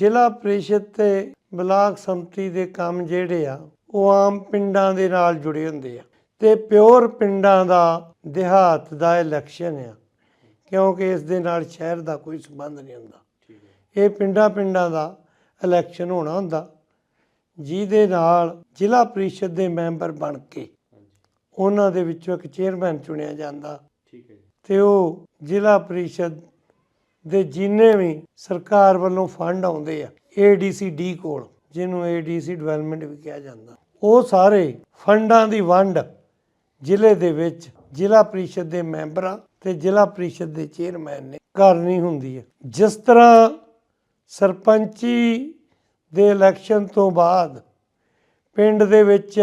ਜ਼ਿਲ੍ਹਾ ਪ੍ਰੀਸ਼ਦ ਤੇ ਬਲਾਕ ਸੰਮਤੀ ਦੇ ਕੰਮ ਜਿਹੜੇ ਆ ਉਹ ਆਮ ਪਿੰਡਾਂ ਦੇ ਨਾਲ ਜੁੜੇ ਹੁੰਦੇ ਆ। ਤੇ ਪਿਓਰ ਪਿੰਡਾਂ ਦਾ ਦਿਹਾਤ ਦਾ ਇਲੈਕਸ਼ਨ ਆ ਕਿਉਂਕਿ ਇਸ ਦੇ ਨਾਲ ਸ਼ਹਿਰ ਦਾ ਕੋਈ ਸੰਬੰਧ ਨਹੀਂ ਹੁੰਦਾ। ਇਹ ਪਿੰਡਾਂ ਪਿੰਡਾਂ ਦਾ ਇਲੈਕਸ਼ਨ ਹੋਣਾ ਹੁੰਦਾ ਜਿਹਦੇ ਨਾਲ ਜ਼ਿਲ੍ਹਾ ਪ੍ਰੀਸ਼ਦ ਦੇ ਮੈਂਬਰ ਬਣ ਕੇ ਉਹਨਾਂ ਦੇ ਵਿੱਚੋਂ ਇੱਕ ਚੇਅਰਮੈਨ ਚੁਣਿਆ ਜਾਂਦਾ। ਠੀਕ ਹੈ ਤੇ ਉਹ ਜ਼ਿਲ੍ਹਾ ਪ੍ਰੀਸ਼ਦ ਦੇ ਜਿੰਨੇ ਵੀ ਸਰਕਾਰ ਵੱਲੋਂ ਫੰਡ ਆਉਂਦੇ ਆ ਏਡੀਸੀ ਡੀ ਕੋਲ, ਜਿਹਨੂੰ ਏਡੀਸੀ ਡਿਵੈਲਪਮੈਂਟ ਵੀ ਕਿਹਾ ਜਾਂਦਾ, ਉਹ ਸਾਰੇ ਫੰਡਾਂ ਦੀ ਵੰਡ ਜ਼ਿਲ੍ਹੇ ਦੇ ਵਿੱਚ ਜ਼ਿਲ੍ਹਾ ਪ੍ਰੀਸ਼ਦ ਦੇ ਮੈਂਬਰਾਂ ਤੇ ਜ਼ਿਲ੍ਹਾ ਪ੍ਰੀਸ਼ਦ ਦੇ ਚੇਅਰਮੈਨ ਨੇ ਕਰਨੀ ਹੁੰਦੀ ਹੈ ਜਿਸ ਤਰ੍ਹਾਂ ਸਰਪੰਚੀ ਦੇ ਇਲੈਕਸ਼ਨ ਤੋਂ ਬਾਅਦ ਪਿੰਡ ਦੇ ਵਿੱਚ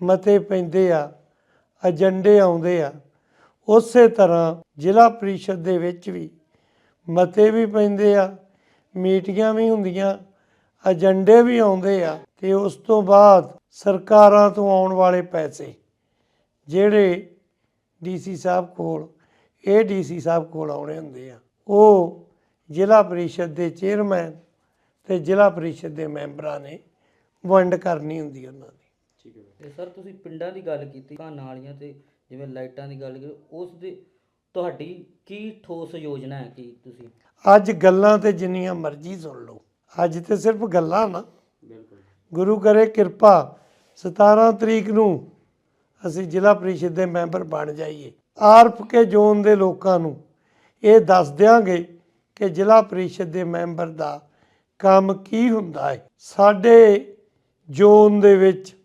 ਮਤੇ ਪੈਂਦੇ ਆ, ਏਜੰਡੇ ਆਉਂਦੇ ਆ, ਉਸੇ ਤਰ੍ਹਾਂ ਜ਼ਿਲ੍ਹਾ ਪ੍ਰੀਸ਼ਦ ਦੇ ਵਿੱਚ ਵੀ ਮਤੇ ਵੀ ਪੈਂਦੇ ਆ, ਮੀਟਿੰਗਾਂ ਵੀ ਹੁੰਦੀਆਂ, ਏਜੰਡੇ ਵੀ ਆਉਂਦੇ ਆ ਤੇ ਉਸ ਤੋਂ ਬਾਅਦ ਸਰਕਾਰਾਂ ਤੋਂ ਆਉਣ ਵਾਲੇ ਪੈਸੇ ਜਿਹੜੇ ਡੀਸੀ ਸਾਹਿਬ ਕੋਲ, ਇਹ ਡੀਸੀ ਸਾਹਿਬ ਕੋਲ ਆਉਣੇ ਹੁੰਦੇ ਆ, ਉਹ ਜ਼ਿਲ੍ਹਾ ਪ੍ਰੀਸ਼ਦ ਦੇ ਚੇਅਰਮੈਨ ਤੇ ਜ਼ਿਲ੍ਹਾ ਪ੍ਰੀਸ਼ਦ ਦੇ ਮੈਂਬਰਾਂ ਨੇ ਵੰਡ ਕਰਨੀ ਹੁੰਦੀ ਉਹਨਾਂ ਦੀ। ਠੀਕ ਹੈ। ਤੇ ਸਰ, ਤੁਸੀਂ ਪਿੰਡਾਂ ਦੀ ਗੱਲ ਕੀਤੀ ਕਾ ਨਾਲੀਆਂ ਤੇ ਜਿਵੇਂ ਲਾਈਟਾਂ ਦੀ ਗੱਲ ਕੀਤੀ, ਉਸ ਦੇ ਤੁਹਾਡੀ ਕੀ ਠੋਸ ਯੋਜਨਾ ਹੈ ਕਿ ਤੁਸੀਂ? ਅੱਜ ਗੱਲਾਂ ਤੇ ਜਿੰਨੀਆਂ ਮਰਜ਼ੀ ਸੁਣ ਲਓ। ਅੱਜ ਤੇ ਸਿਰਫ ਗੱਲਾਂ ਨਾ। ਬਿਲਕੁਲ। ਗੁਰੂ ਕਰੇ ਕਿਰਪਾ 17 ਤਰੀਕ ਨੂੰ ਅਸੀਂ ਜ਼ਿਲ੍ਹਾ ਪ੍ਰੀਸ਼ਦ ਦੇ ਮੈਂਬਰ ਬਣ ਜਾਈਏ। ਆਰਫ ਕੇ ਜ਼ੋਨ ਦੇ ਲੋਕਾਂ ਨੂੰ ਇਹ ਦੱਸ ਦਿਆਂਗੇ ਕਿ ਜ਼ਿਲ੍ਹਾ ਪ੍ਰੀਸ਼ਦ ਦੇ ਮੈਂਬਰ ਦਾ ਕੰਮ ਕੀ ਹੁੰਦਾ ਹੈ। ਸਾਡੇ ਜ਼ੋਨ ਦੇ ਵਿੱਚ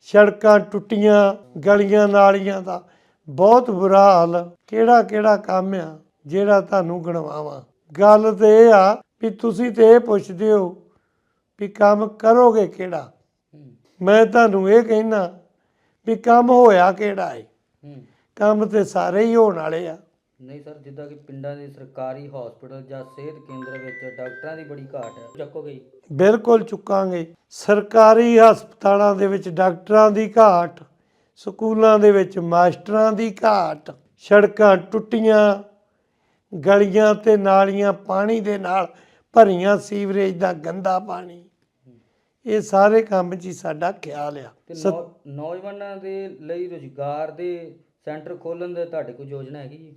ਸੜਕਾਂ ਟੁੱਟੀਆਂ ਗਲੀਆਂ ਨਾਲੀਆਂ ਦਾ ਬਹੁਤ ਬੁਰਾ ਹਾਲ ਕਿਹੜਾ ਕਿਹੜਾ ਕੰਮ ਆ ਜਿਹੜਾ ਤੁਹਾਨੂੰ ਗਣਵਾਵਾਂ। ਗੱਲ ਤੇ ਇਹ ਆ ਵੀ ਤੁਸੀਂ ਤੇ ਇਹ ਪੁੱਛਦੇ ਹੋ ਵੀ ਕੰਮ ਕਰੋਗੇ ਕਿਹੜਾ। ਮੈਂ ਤੁਹਾਨੂੰ ਇਹ ਕਹਿਣਾ ਵੀ ਕੰਮ ਹੋਇਆ ਕਿਹੜਾ ਹੈ ਹੂੰ। ਕੰਮ ਤੇ ਸਾਰੇ ਹੀ ਹੋਣ ਵਾਲੇ ਆ। ਨਹੀਂ ਸਰ ਜਿੱਦਾਂ ਕਿ ਪਿੰਡਾਂ ਦੇ ਸਰਕਾਰੀ ਹਸਪੀਟਲ ਜਾਂ ਸਿਹਤ ਕੇਂਦਰ ਵਿੱਚ ਡਾਕਟਰਾਂ ਦੀ ਬੜੀ ਘਾਟ ਹੈ ਚੱਕੋਗੇ ਜੀ ਬਿਲਕੁਲ ਚੁੱਕਾਂਗੇ। ਸਰਕਾਰੀ ਹਸਪਤਾਲਾਂ ਦੇ ਵਿੱਚ ਡਾਕਟਰਾਂ ਦੀ ਘਾਟ ਸਕੂਲਾਂ ਦੇ ਵਿੱਚ ਮਾਸਟਰਾਂ ਦੀ ਘਾਟ ਸੜਕਾਂ ਟੁੱਟੀਆਂ ਗਲੀਆਂ ਤੇ ਨਾਲੀਆਂ ਪਾਣੀ ਦੇ ਨਾਲ ਭਰੀਆਂ ਸੀਵਰੇਜ ਦਾ ਗੰਦਾ ਪਾਣੀ। ਇਹ ਸਾਰੇ ਕੰਮ 'ਚ ਹੀ ਸਾਡਾ ਖਿਆਲ ਆ। ਤੇ ਸਤ- ਨੌ- ਨੌਜਵਾਨਾਂ ਦੇ ਲਈ ਰੁਜ਼ਗਾਰ ਦੇ ਸੈਂਟਰ ਖੋਲਣ ਦੇ ਤੁਹਾਡੇ ਕੋਈ ਯੋਜਨਾ ਹੈਗੀ ਜੀ?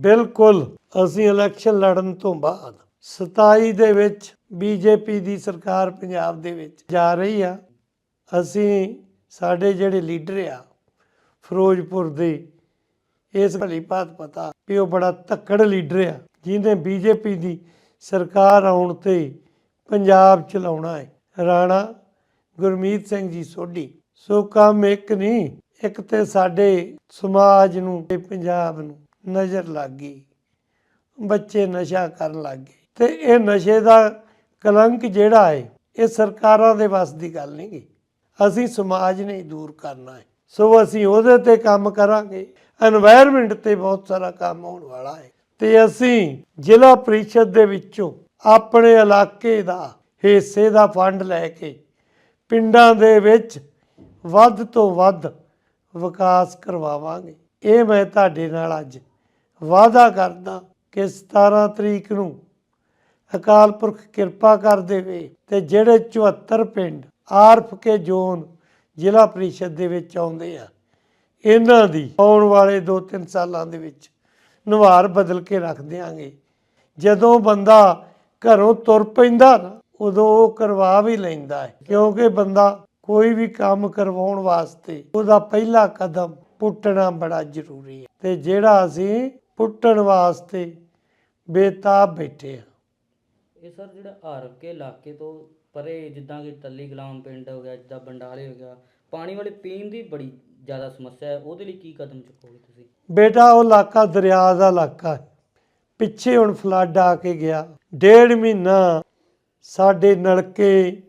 ਬਿਲਕੁਲ। ਅਸੀਂ ਇਲੈਕਸ਼ਨ ਲੜਨ ਤੋਂ ਬਾਅਦ 27 ਦੇ ਵਿੱਚ ਬੀਜੇਪੀ ਦੀ ਸਰਕਾਰ ਪੰਜਾਬ ਦੇ ਵਿੱਚ ਜਾ ਰਹੀ ਆ। ਅਸੀਂ ਸਾਡੇ ਜਿਹੜੇ ਲੀਡਰ ਆ, ਫਿਰੋਜ਼ਪੁਰ ਦੇ, ਇਸ ਭਲੀ ਬਾਤ ਪਤਾ ਵੀ ਉਹ ਬੜਾ ਧੱਕੜ ਲੀਡਰ ਆ ਜਿਹਨੇ ਬੀਜੇਪੀ ਦੀ ਸਰਕਾਰ ਆਉਣ ਤੇ ਪੰਜਾਬ ਚਲਾਉਣਾ ਹੈ। ਰਾਣਾ ਗੁਰਮੀਤ ਸਿੰਘ ਜੀ ਸੋਢੀ, ਸੋ ਕੰਮ ਇੱਕ ਨਹੀਂ, ਇੱਕ ਤੇ ਸਾਡੇ ਸਮਾਜ ਨੂੰ ਤੇ ਪੰਜਾਬ ਨੂੰ ਨਜ਼ਰ ਲੱਗ ਗਈ। ਬੱਚੇ ਨਸ਼ਾ ਕਰਨ ਲੱਗ ਗਏ ਤੇ ਇਹ ਨਸ਼ੇ ਦਾ ਕਲੰਕ ਜਿਹੜਾ ਹੈ, ਇਹ ਸਰਕਾਰਾਂ ਦੇ ਵੱਸ ਦੀ ਗੱਲ ਨਹੀਂ ਗੀ। ਅਸੀਂ ਸਮਾਜ ਨੇ ਦੂਰ ਕਰਨਾ ਹੈ। ਸੋ ਅਸੀਂ ਉਹਦੇ ਤੇ ਕੰਮ ਕਰਾਂਗੇ। এনवायरमेंट ਤੇ ਬਹੁਤ ਸਾਰਾ ਕੰਮ ਹੋਣ ਵਾਲਾ ਹੈ। ਤੇ ਅਸੀਂ ਜ਼ਿਲ੍ਹਾ ਪ੍ਰੀਸ਼ਦ ਦੇ ਵਿੱਚੋਂ ਆਪਣੇ ਇਲਾਕੇ ਦਾ ਹਿੱਸੇ ਦਾ ਫੰਡ ਲੈ ਕੇ ਪਿੰਡਾਂ ਦੇ ਵਿੱਚ ਵੱਧ ਤੋਂ ਵੱਧ ਵਿਕਾਸ ਕਰਵਾਵਾਂਗੇ। ਇਹ ਮੈਂ ਤੁਹਾਡੇ ਨਾਲ ਅੱਜ ਵਾਅਦਾ ਕਰਦਾ ਕਿ 17 ਤਰੀਕ ਨੂੰ ਅਕਾਲ ਪੁਰਖ ਕਿਰਪਾ ਕਰ ਦੇਵੇ ਤੇ ਜਿਹੜੇ 74 ਪਿੰਡ ਆਰਫ ਕੇ ਜ਼ੋਨ ਜ਼ਿਲ੍ਹਾ ਪ੍ਰੀਸ਼ਦ ਦੇ ਵਿੱਚ ਆਉਂਦੇ ਆ। ਇਹਨਾਂ ਦੀ ਆਉਣ ਵਾਲੇ 2-3 ਸਾਲਾਂ ਦੇ ਵਿੱਚ ਨਵਾਰ ਬਦਲ ਕੇ ਰੱਖ ਦਿਆਂਗੇ। ਜਦੋਂ ਬੰਦਾ ਘਰੋਂ ਤੁਰ ਪੈਂਦਾ ਨਾ, ਉਦੋਂ ਉਹ ਕਰਵਾ ਵੀ ਲੈਂਦਾ ਹੈ। ਕਿਉਂਕਿ ਬੰਦਾ ਕੋਈ ਵੀ ਕੰਮ ਕਰਵਾਉਣ ਵਾਸਤੇ ਉਹਦਾ ਪਹਿਲਾ ਕਦਮ ਪੁੱਟਣਾ ਬੜਾ ਜ਼ਰੂਰੀ ਹੈ। ਤੇ ਜਿਹੜਾ ਅਸੀਂ ਪੁੱਟਣ ਵਾਸਤੇ ਬੇਤਾਬ ਬੈਠੇ ਆ। ਇਹ ਸਰ ਜਿਹੜਾ ਆਰਵ ਇਲਾਕੇ ਤੋਂ ਪਰੇ ਜਿੱਦਾਂ ਕਿ ਟੱਲੀ ਗੁਲਾਮ ਪਿੰਡ ਹੋ ਗਿਆ, ਜਿੱਦਾਂ ਬੰਡਾਲੇ ਹੋ ਗਿਆ, ਪਾਣੀ ਵਾਲੇ ਪੀਣ ਦੀ ਬੜੀ ਜ਼ਿਆਦਾ ਸਮੱਸਿਆ ਹੈ। ਉਹਦੇ ਲਈ ਕੀ ਕਦਮ ਚੁੱਕੋਗੇ ਤੁਸੀਂ? ਬੇਟਾ, ਉਹ ਇਲਾਕਾ ਦਰਿਆ ਦਾ ਇਲਾਕਾ ਹੈ। ਪਿੱਛੇ ਹੁਣ ਫਲੱਡ ਆ ਕੇ ਗਿਆ। ਡੇਢ ਮਹੀਨਾ ਸਾਡੇ ਨਲਕੇ,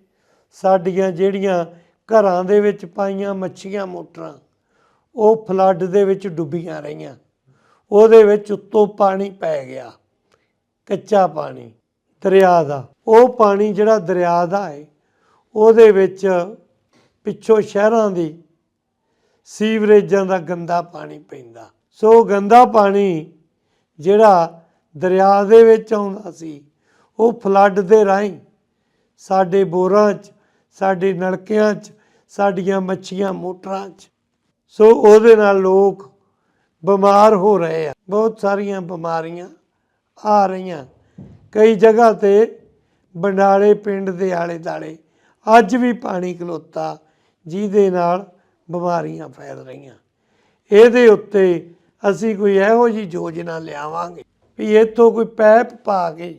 ਸਾਡੀਆਂ ਜਿਹੜੀਆਂ ਘਰਾਂ ਦੇ ਵਿੱਚ ਪਾਈਆਂ ਮੱਛੀਆਂ, ਮੋਟਰਾਂ, ਉਹ ਫਲੱਡ ਦੇ ਵਿੱਚ ਡੁੱਬੀਆਂ ਰਹੀਆਂ। ਉਹਦੇ ਵਿੱਚ ਉੱਤੋਂ ਪਾਣੀ ਪੈ ਗਿਆ। ਕੱਚਾ ਪਾਣੀ। ਦਰਿਆ ਦਾ। ਉਹ ਪਾਣੀ ਜਿਹੜਾ ਦਰਿਆ ਦਾ ਹੈ ਉਹਦੇ ਵਿੱਚ ਪਿੱਛੋਂ ਸ਼ਹਿਰਾਂ ਦੀ ਸੀਵਰੇਜਾਂ ਦਾ ਗੰਦਾ ਪਾਣੀ ਪੈਂਦਾ। ਸੋ ਗੰਦਾ ਪਾਣੀ ਜਿਹੜਾ ਦਰਿਆ ਦੇ ਵਿੱਚ ਆਉਂਦਾ ਸੀ, ਉਹ ਫਲੱਡ ਦੇ ਰਾਹੀਂ ਸਾਡੇ ਬੋਰਾਂ 'ਚ, ਸਾਡੇ ਨਲਕਿਆਂ 'ਚ, ਸਾਡੀਆਂ ਮੱਛੀਆਂ ਮੋਟਰਾਂ 'ਚ। ਸੋ ਉਹਦੇ ਨਾਲ ਲੋਕ ਬਿਮਾਰ ਹੋ ਰਹੇ ਆ। ਬਹੁਤ ਸਾਰੀਆਂ ਬਿਮਾਰੀਆਂ ਆ ਰਹੀਆਂ। ਕਈ ਜਗ੍ਹਾ ਤੇ ਬੰਡਾਲੇ ਪਿੰਡ ਦੇ ਆਲੇ ਦਾਲੇ ਅੱਜ ਵੀ ਪਾਣੀ ਖਲੋਤਾ, ਜਿਹਦੇ ਨਾਲ ਬਿਮਾਰੀਆਂ ਫੈਲ ਰਹੀਆਂ। ਇਹਦੇ ਉੱਤੇ ਅਸੀਂ ਕੋਈ ਇਹੋ ਜੀ ਯੋਜਨਾ ਲਿਆਵਾਂਗੇ ਵੀ ਇੱਥੋਂ ਕੋਈ ਪੈਪ ਪਾ ਕੇ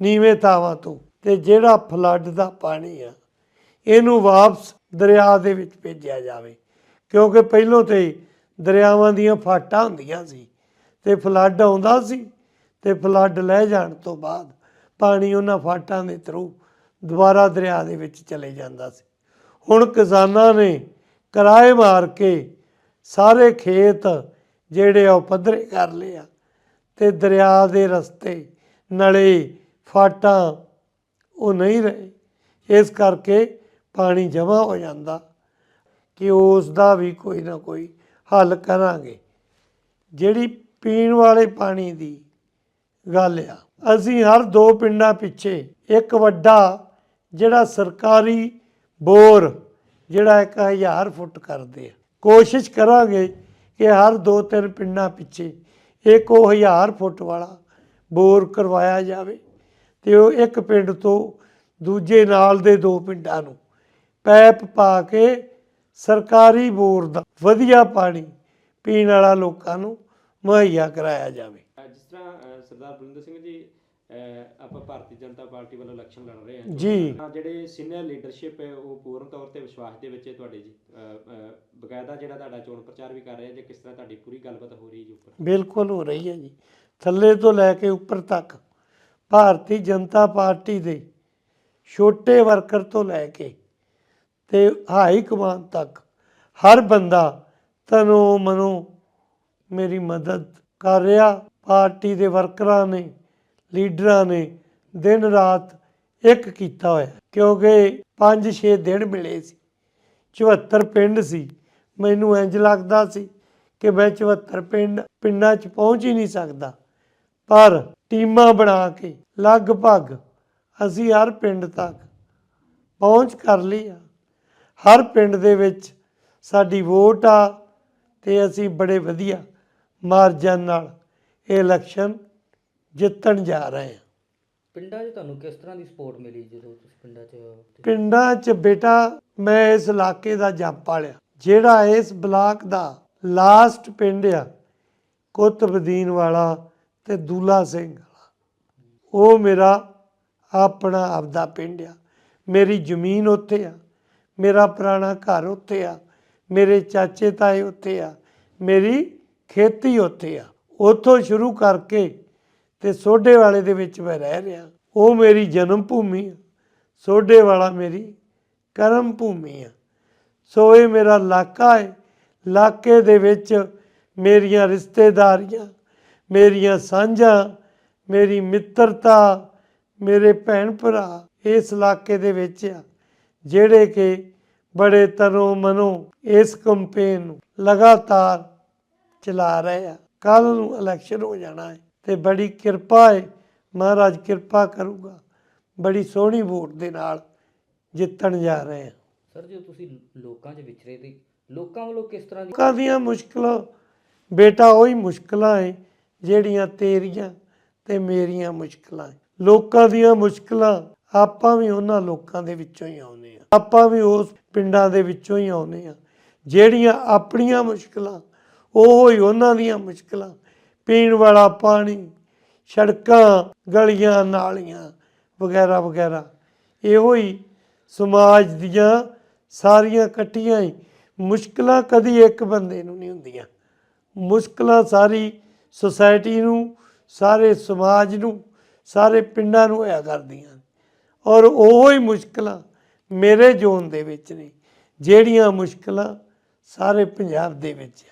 ਨੀਵੇਂ ਥਾਵਾਂ ਤੋਂ ਤੇ ਜਿਹੜਾ ਫਲੱਡ ਦਾ ਪਾਣੀ ਆ, ਇਹਨੂੰ ਵਾਪਸ ਦਰਿਆ ਦੇ ਵਿੱਚ ਭੇਜਿਆ ਜਾਵੇ। ਕਿਉਂਕਿ ਪਹਿਲੋਂ ਤੇ ਦਰਿਆਵਾਂ ਦੀਆਂ ਫਾਟਾਂ ਹੁੰਦੀਆਂ ਸੀ ਤੇ ਫਲੱਡ ਆਉਂਦਾ ਸੀ ਤੇ ਫਲੱਡ ਲੈ ਜਾਣ ਤੋਂ ਬਾਅਦ ਪਾਣੀ ਉਹਨਾਂ ਫਾਟਾਂ ਦੇ ਥਰੂ ਦੁਬਾਰਾ ਦਰਿਆ ਦੇ ਵਿੱਚ ਚਲੇ ਜਾਂਦਾ ਸੀ। ਹੁਣ ਕਿਸਾਨਾਂ ਨੇ ਕਿਰਾਏ ਮਾਰ ਕੇ ਸਾਰੇ ਖੇਤ ਜਿਹੜੇ ਆ ਉਹ ਪੱਧਰੇ ਕਰ ਲਏ ਆ ਤੇ ਦਰਿਆ ਦੇ ਰਸਤੇ ਨਲੇ ਫਾਟਾਂ ਉਹ ਨਹੀਂ ਰਹੇ। ਇਸ ਕਰਕੇ ਪਾਣੀ ਜਮ੍ਹਾਂ ਹੋ ਜਾਂਦਾ ਕਿ ਉਸ ਦਾ ਵੀ ਕੋਈ ਨਾ ਕੋਈ ਹੱਲ ਕਰਾਂਗੇ। ਜਿਹੜੀ ਪੀਣ ਵਾਲੇ ਪਾਣੀ ਦੀ ਗੱਲ ਆ। ਅਸੀਂ ਹਰ ਦੋ ਪਿੰਡਾਂ ਪਿੱਛੇ ਇੱਕ ਵੱਡਾ ਜਿਹੜਾ ਸਰਕਾਰੀ ਬੋਰ ਜਿਹੜਾ 1000 ਫੁੱਟ ਕਰਦੇ ਆ। ਕੋਸ਼ਿਸ਼ ਕਰਾਂਗੇ ਕਿ ਹਰ ਦੋ ਤਿੰਨ ਪਿੰਡਾਂ ਪਿੱਛੇ ਇੱਕ ਉਹ 1000 ਫੁੱਟ ਵਾਲਾ ਬੋਰ ਕਰਵਾਇਆ ਜਾਵੇ ਤੇ ਉਹ ਇੱਕ ਪਿੰਡ ਤੋਂ ਦੂਜੇ ਨਾਲ ਦੇ ਦੋ ਪਿੰਡਾਂ ਨੂੰ ਪੈਪ ਪਾ ਕੇ ਸਰਕਾਰੀ ਬੋਰ ਦਾ ਵਧੀਆ ਪਾਣੀ ਪੀਣ ਵਾਲਾ ਲੋਕਾਂ ਨੂੰ ਮੁਹੱਈਆ ਕਰਾਇਆ ਜਾਵੇ। ਜਿਸ ਤਰ੍ਹਾਂ ਸਰਦਾਰ ਬਲਿੰਦਰ ਸਿੰਘ ਜੀ ਆਪਾਂ ਭਾਰਤੀ ਜਨਤਾ ਪਾਰਟੀ ਵੱਲੋਂ ਇਲੈਕਸ਼ਨ ਲੜ ਰਹੇ ਹਾਂ। ਜੀ। ਜਿਹੜੇ ਸੀਨੀਅਰ ਲੀਡਰਸ਼ਿਪ ਹੈ ਉਹ ਪੂਰਨ ਤੌਰ ਤੇ ਵਿਸ਼ਵਾਸ ਦੇ ਵਿੱਚ ਹੈ ਤੁਹਾਡੇ ਜੀ। ਬਕਾਇਦਾ ਜਿਹੜਾ ਤੁਹਾਡਾ ਚੋਣ ਪ੍ਰਚਾਰ ਵੀ ਕਰ ਰਹੇ ਜੇ ਕਿਸ ਤਰ੍ਹਾਂ ਤੁਹਾਡੀ ਪੂਰੀ ਗੱਲਬਾਤ ਹੋ ਰਹੀ ਜੀ ਉੱਪਰ? ਬਿਲਕੁਲ ਹੋ ਰਹੀ ਹੈ ਜੀ। ਥੱਲੇ ਤੋਂ ਲੈ ਕੇ ਉੱਪਰ ਤੱਕ ਭਾਰਤੀ ਜਨਤਾ ਪਾਰਟੀ ਦੇ ਛੋਟੇ ਵਰਕਰ ਤੋਂ ਲੈ ਕੇ ਤੇ ਹਾਈ ਕਮਾਨ ਤੱਕ ਹਰ ਬੰਦਾ ਤਨੋ ਮਨੋ ਮੇਰੀ ਮਦਦ ਕਰ ਰਿਹਾ। ਪਾਰਟੀ ਦੇ ਵਰਕਰਾਂ ਨੇ, ਲੀਡਰਾਂ ਨੇ ਦਿਨ ਰਾਤ ਇੱਕ ਕੀਤਾ ਹੋਇਆ। ਕਿਉਂਕਿ 5-6 ਦਿਨ ਮਿਲੇ ਸੀ। 74 ਪਿੰਡ ਸੀ। ਮੈਨੂੰ ਇੰਜ ਲੱਗਦਾ ਸੀ ਕਿ ਮੈਂ 74 ਪਿੰਡ, ਪਿੰਡਾਂ 'ਚ ਪਹੁੰਚ ਹੀ ਨਹੀਂ ਸਕਦਾ। ਪਰ ਟੀਮਾਂ ਬਣਾ ਕੇ ਲਗਭਗ ਅਸੀਂ ਹਰ ਪਿੰਡ ਤੱਕ ਪਹੁੰਚ ਕਰ ਲਈ ਆ। ਹਰ ਪਿੰਡ ਦੇ ਵਿੱਚ ਸਾਡੀ ਵੋਟ ਆ ਤੇ ਅਸੀਂ ਬੜੇ ਵਧੀਆ ਮਾਰਜਨ ਨਾਲ ਇਹ ਇਲੈਕਸ਼ਨ ਜਿੱਤਣ ਜਾ ਰਹੇ ਹਾਂ। ਪਿੰਡਾਂ 'ਚ ਤੁਹਾਨੂੰ ਕਿਸ ਤਰ੍ਹਾਂ ਦੀ ਸਪੋਰਟ ਮਿਲੀ ਜਦੋਂ ਤੁਸੀਂ ਪਿੰਡਾਂ 'ਚ ਪਿੰਡਾਂ 'ਚ ਬੇਟਾ ਮੈਂ ਇਸ ਇਲਾਕੇ ਦਾ ਜੰਪ ਲਿਆ ਜਿਹੜਾ ਇਸ ਬਲਾਕ ਦਾ ਲਾਸਟ ਪਿੰਡ ਆ ਕੁਤਬਦੀਨ ਵਾਲਾ ਤੇ ਦੂਲਾ ਸਿੰਘ ਵਾਲਾ। ਉਹ ਮੇਰਾ ਆਪਣਾ ਆਪਦਾ ਪਿੰਡ ਆ। ਮੇਰੀ ਜ਼ਮੀਨ ਉੱਥੇ ਆ। ਮੇਰਾ ਪੁਰਾਣਾ ਘਰ ਉੱਥੇ ਆ। ਮੇਰੇ ਚਾਚੇ ਤਾਏ ਉੱਥੇ ਆ। ਮੇਰੀ ਖੇਤੀ ਉੱਥੇ ਆ। ਉੱਥੋਂ ਸ਼ੁਰੂ ਕਰਕੇ ਤੇ ਸੋਢੇ ਵਾਲੇ ਦੇ ਵਿੱਚ ਮੈਂ ਰਹਿ ਰਿਹਾ। ਉਹ ਮੇਰੀ ਜਨਮ ਭੂਮੀ ਆ। ਸੋਢੇ ਵਾਲਾ ਮੇਰੀ ਕਰਮ ਭੂਮੀ ਆ। ਸੋ ਇਹ ਮੇਰਾ ਇਲਾਕਾ ਹੈ ਇਲਾਕੇ ਦੇ ਵਿੱਚ ਮੇਰੀਆਂ ਰਿਸ਼ਤੇਦਾਰੀਆਂ, ਮੇਰੀਆਂ ਸਾਂਝਾਂ, ਮੇਰੀ ਮਿੱਤਰਤਾ, ਮੇਰੇ ਭੈਣ ਭਰਾ ਇਸ ਇਲਾਕੇ ਦੇ ਵਿੱਚ ਆ। ਜਿਹੜੇ ਕਿ ਬੜੇ ਤਰੋ ਮਨੋ ਇਸ ਕੰਪੇਨ ਨੂੰ ਲਗਾਤਾਰ ਚਲਾ ਰਹੇ ਆ। ਕੱਲ ਨੂੰ ਇਲੈਕਸ਼ਨ ਹੋ ਜਾਣਾ ਹੈ ਤੇ ਬੜੀ ਕਿਰਪਾ ਹੈ ਮਹਾਰਾਜ ਕਿਰਪਾ ਕਰੂਗਾ। ਬੜੀ ਸੋਹਣੀ ਵੋਟ ਦੇ ਨਾਲ ਜਿੱਤਣ ਜਾ ਰਹੇ ਆ। ਸਰ ਜਦੋਂ ਤੁਸੀਂ ਲੋਕਾਂ 'ਚ ਵਿਚਰੇ ਤੇ ਲੋਕਾਂ ਵੱਲੋਂ ਕਿਸ ਤਰ੍ਹਾਂ ਦੀ ਲੋਕਾਂ ਦੀਆਂ ਮੁਸ਼ਕਲਾਂ ਬੇਟਾ ਉਹੀ ਮੁਸ਼ਕਲਾਂ ਏ ਜਿਹੜੀਆਂ ਤੇਰੀਆਂ ਤੇ ਮੇਰੀਆਂ ਮੁਸ਼ਕਲਾਂ ਏ ਲੋਕਾਂ ਦੀਆਂ ਮੁਸ਼ਕਲਾਂ ਆਪਾਂ ਵੀ ਉਹਨਾਂ ਲੋਕਾਂ ਦੇ ਵਿੱਚੋਂ ਹੀ ਆਉਂਦੇ ਆ ਆਪਾਂ ਵੀ ਉਸ ਪਿੰਡਾਂ ਦੇ ਵਿੱਚੋਂ ਹੀ ਆਉਂਦੇ ਆ ਜਿਹੜੀਆਂ ਆਪਣੀਆਂ ਮੁਸ਼ਕਲਾਂ ਉਹ ਹੀ ਉਹਨਾਂ ਦੀਆਂ ਮੁਸ਼ਕਲਾਂ। ਪੀਣ ਵਾਲਾ ਪਾਣੀ, ਸੜਕਾਂ, ਗਲੀਆਂ, ਨਾਲੀਆਂ ਵਗੈਰਾ ਵਗੈਰਾ। ਇਹੋ ਹੀ ਸਮਾਜ ਦੀਆਂ ਸਾਰੀਆਂ ਇਕੱਠੀਆਂ ਹੀ ਮੁਸ਼ਕਲਾਂ ਕਦੀ ਇੱਕ ਬੰਦੇ ਨੂੰ ਨਹੀਂ ਹੁੰਦੀਆਂ। ਮੁਸ਼ਕਲਾਂ ਸਾਰੀ ਸੁਸਾਇਟੀ ਨੂੰ, ਸਾਰੇ ਸਮਾਜ ਨੂੰ, ਸਾਰੇ ਪਿੰਡਾਂ ਨੂੰ ਹੋਇਆ ਕਰਦੀਆਂ। ਔਰ ਉਹੋ ਹੀ ਮੁਸ਼ਕਲਾਂ ਮੇਰੇ ਜ਼ੋਨ ਦੇ ਵਿੱਚ ਨੇ, ਜਿਹੜੀਆਂ ਮੁਸ਼ਕਲਾਂ ਸਾਰੇ ਪੰਜਾਬ ਦੇ ਵਿੱਚ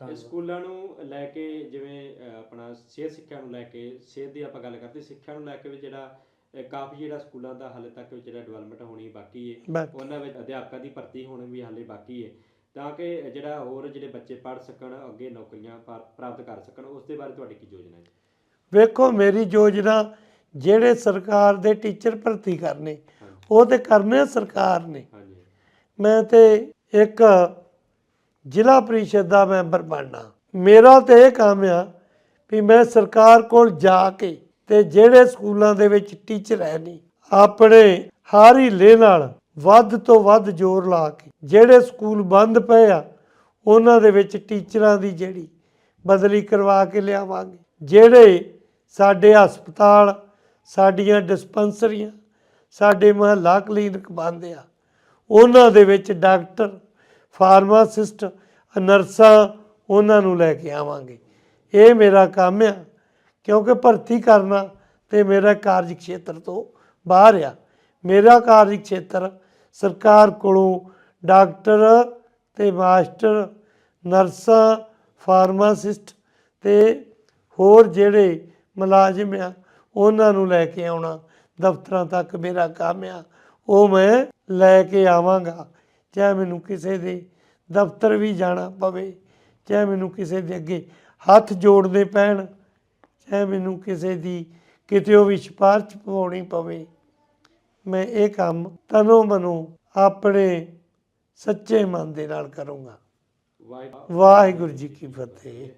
ਧੰਨਵਾਦ। ਸਕੂਲਾਂ ਨੂੰ ਲੈ ਕੇ ਜਿਵੇਂ ਆਪਣਾ ਸਿਹਤ ਸਿੱਖਿਆ ਨੂੰ ਲੈ ਕੇ ਸਿਹਤ ਦੀ ਆਪਾਂ ਗੱਲ ਕਰਦੇ ਸਿੱਖਿਆ ਨੂੰ ਲੈ ਕੇ ਵੀ ਜਿਹੜਾ ਕਾਫੀ ਜਿਹੜਾ ਸਕੂਲਾਂ ਦਾ ਹਾਲੇ ਤੱਕ ਜਿਹੜਾ ਡਿਵੈਲਪਮੈਂਟ ਹੋਣੀ ਬਾਕੀ ਹੈ। ਉਹਨਾਂ ਵਿੱਚ ਅਧਿਆਪਕਾਂ ਦੀ ਭਰਤੀ ਹੋਣੀ ਵੀ ਹਾਲੇ ਬਾਕੀ ਹੈ ਤਾਂ ਕਿ ਜਿਹੜਾ ਹੋਰ ਜਿਹੜੇ ਬੱਚੇ ਪੜ੍ਹ ਸਕਣ ਅੱਗੇ ਨੌਕਰੀਆਂ ਪ੍ਰਾਪਤ ਕਰ ਸਕਣ ਉਸ ਦੇ ਬਾਰੇ ਤੁਹਾਡੀ ਕੀ ਯੋਜਨਾ ਹੈ ਵੇਖੋ ਮੇਰੀ ਯੋਜਨਾ ਜਿਹੜੇ ਸਰਕਾਰ ਦੇ ਟੀਚਰ ਭਰਤੀ ਕਰਨੇ ਉਹ ਤੇ ਕਰਨੇ ਸਰਕਾਰ ਨੇ। ਹਾਂਜੀ। ਮੈਂ ਤੇ ਇੱਕ ਜ਼ਿਲ੍ਹਾ ਪ੍ਰੀਸ਼ਦ ਦਾ ਮੈਂਬਰ ਬਣਨਾ। ਮੇਰਾ ਤੇ ਇਹ ਕੰਮ ਆ ਵੀ ਮੈਂ ਸਰਕਾਰ ਕੋਲ ਜਾ ਕੇ ਤੇ ਜਿਹੜੇ ਸਕੂਲਾਂ ਦੇ ਵਿੱਚ ਟੀਚਰ ਹੈ ਨਹੀਂ ਆਪਣੇ ਹਰ ਹੀਲੇ ਨਾਲ ਵੱਧ ਤੋਂ ਵੱਧ ਜ਼ੋਰ ਲਾ ਕੇ ਜਿਹੜੇ ਸਕੂਲ ਬੰਦ ਪਏ ਆ, ਉਹਨਾਂ ਦੇ ਵਿੱਚ ਟੀਚਰਾਂ ਦੀ ਜਿਹੜੀ ਬਦਲੀ ਕਰਵਾ ਕੇ ਲਿਆਵਾਂਗੇ। ਜਿਹੜੇ ਸਾਡੇ ਹਸਪਤਾਲ, ਸਾਡੀਆਂ ਡਿਸਪੈਂਸਰੀਆਂ, ਸਾਡੇ ਮਹੱਲਾ ਕਲੀਨਿਕ ਬੰਦ ਆ, ਉਹਨਾਂ ਦੇ ਵਿੱਚ ਡਾਕਟਰ ਫਾਰਮਾਸਿਸਟ, ਨਰਸਾਂ ਉਹਨਾਂ ਨੂੰ ਲੈ ਕੇ ਆਵਾਂਗੇ। ਇਹ ਮੇਰਾ ਕੰਮ ਆ, ਕਿਉਂਕਿ ਭਰਤੀ ਕਰਨਾ ਤੇ ਮੇਰਾ ਕਾਰਜ ਖੇਤਰ ਤੋਂ ਬਾਹਰ ਆ। ਮੇਰਾ ਕਾਰਜ ਖੇਤਰ ਸਰਕਾਰ ਕੋਲੋਂ ਡਾਕਟਰ ਤੇ ਮਾਸਟਰ, ਨਰਸਾਂ, ਫਾਰਮਾਸਿਸਟ ਤੇ ਹੋਰ ਜਿਹੜੇ ਮੁਲਾਜ਼ਮ ਆ, ਉਹਨਾਂ ਨੂੰ ਲੈ ਕੇ ਆਉਣਾ, ਦਫ਼ਤਰਾਂ ਤੱਕ ਮੇਰਾ ਕੰਮ ਆ। ਉਹ ਮੈਂ ਲੈ ਕੇ ਆਵਾਂਗਾ। ਚਾਹੇ ਮੈਨੂੰ ਕਿਸੇ ਦੇ ਦਫ਼ਤਰ ਵੀ ਜਾਣਾ ਪਵੇ ਚਾਹੇ ਮੈਨੂੰ ਕਿਸੇ ਦੇ ਅੱਗੇ ਹੱਥ ਜੋੜਨੇ ਪੈਣ ਚਾਹੇ ਮੈਨੂੰ ਕਿਸੇ ਦੀ ਕਿਤੇ ਉਹ ਵੀ ਸਿਫਾਰਿਸ਼ ਪਵਾਉਣੀ ਪਵੇ। ਮੈਂ ਇਹ ਕੰਮ ਤਨੋ ਮਨੋ ਆਪਣੇ ਸੱਚੇ ਮਨ ਦੇ ਨਾਲ ਕਰੂੰਗਾ। ਵਾਹਿਗੁਰੂ ਵਾਹਿਗੁਰੂ ਜੀ ਕੀ ਫਤਿਹ।